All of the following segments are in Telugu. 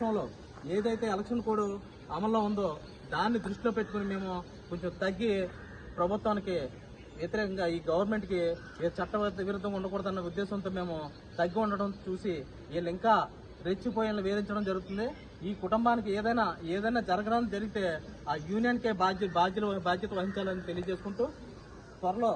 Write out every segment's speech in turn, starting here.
పక్షంలో ఏదైతే ఎలక్షన్ కోడ్ అమల్లో ఉందో దాన్ని దృష్టిలో పెట్టుకుని మేము కొంచెం తగ్గి ప్రభుత్వానికి వ్యతిరేకంగా ఈ గవర్నమెంట్కి ఏ చట్ట విరుద్ధంగా ఉండకూడదన్న ఉద్దేశంతో మేము తగ్గి ఉండడం చూసి వీళ్ళు ఇంకా రెచ్చిపోయిన వేధించడం జరుగుతుంది. ఈ కుటుంబానికి ఏదైనా ఏదైనా జరగడానికి జరిగితే ఆ యూనియన్కే బాధ్య బాధ్యులు బాధ్యత వహించాలని తెలియజేసుకుంటూ త్వరలో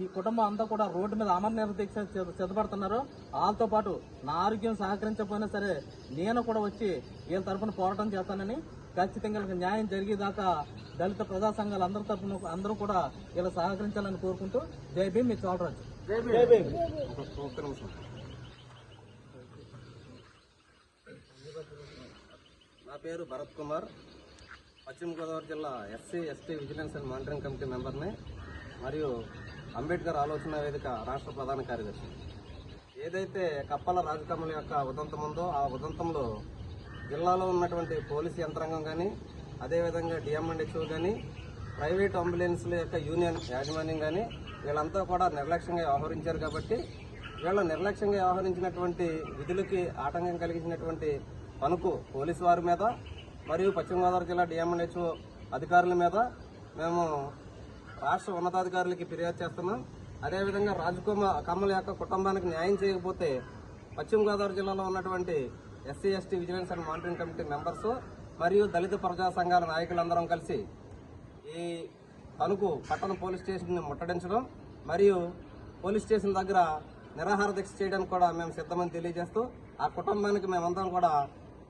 ఈ కుటుంబం అంతా కూడా రోడ్డు మీద అమర నిర్దీక్ష సిద్ధపడుతున్నారు వాళ్ళతో పాటు నా ఆరోగ్యం సహకరించకపోయినా సరే నేను కూడా వచ్చి వీళ్ళ తరఫున పోరాటం చేస్తానని ఖచ్చితంగా న్యాయం జరిగేదాకా దళిత ప్రజా సంఘాలు అందరి తరఫున అందరూ కూడా వీళ్ళు సహకరించాలని కోరుకుంటూ జై భీమ్ మీ చోటరాజు నా పేరు భరత్ కుమార్. పశ్చిమ గోదావరి జిల్లా SC ST vigilance and monitoring committee మెంబర్ని. మరియు అంబేద్కర్ ఆలోచన వేదిక రాష్ట్ర ప్రధాన కార్యదర్శి. ఏదైతే కప్పల రాజకమల యొక్క ఉదంతం ఉందో ఆ ఉదంతంలో జిల్లాలో ఉన్నటువంటి పోలీసు యంత్రాంగం కానీ అదేవిధంగా డిఎంఎండ్హెచ్ఓ కానీ ప్రైవేట్ అంబులెన్స్ల యొక్క యూనియన్ యాజమాన్యం కానీ వీళ్ళంతా కూడా నిర్లక్ష్యంగా వ్యవహరించారు కాబట్టి వీళ్ళ నిర్లక్ష్యంగా వ్యవహరించినటువంటి విధులకి ఆటంకం కలిగించినటువంటి పనుకు పోలీసు వారి మీద మరియు పశ్చిమ గోదావరి జిల్లా డిఎంఎన్హెచ్ఓ అధికారుల మీద మేము రాష్ట్ర ఉన్నతాధికారులకి ఫిర్యాదు చేస్తున్నాం. అదేవిధంగా రాజకుమార్ కమ్మల యొక్క కుటుంబానికి న్యాయం చేయకపోతే పశ్చిమ గోదావరి జిల్లాలో ఉన్నటువంటి SC ST vigilance and monitoring committee members మరియు దళిత ప్రజా సంఘాల నాయకులందరం కలిసి ఈ తణుకు పట్టణ పోలీస్ స్టేషన్ ముట్టడించడం మరియు పోలీస్ స్టేషన్ దగ్గర నిరాహార దీక్ష చేయడానికి కూడా మేము సిద్ధమని తెలియజేస్తూ ఆ కుటుంబానికి మేమందరం కూడా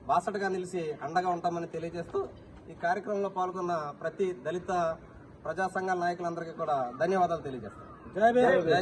బాసటగా నిలిచి అండగా ఉంటామని తెలియజేస్తూ ఈ కార్యక్రమంలో పాల్గొన్న ప్రతి దళిత ప్రజా సంఘాల నాయకులందరికీ కూడా ధన్యవాదాలు తెలియజేస్తాం జై భీమ్. జై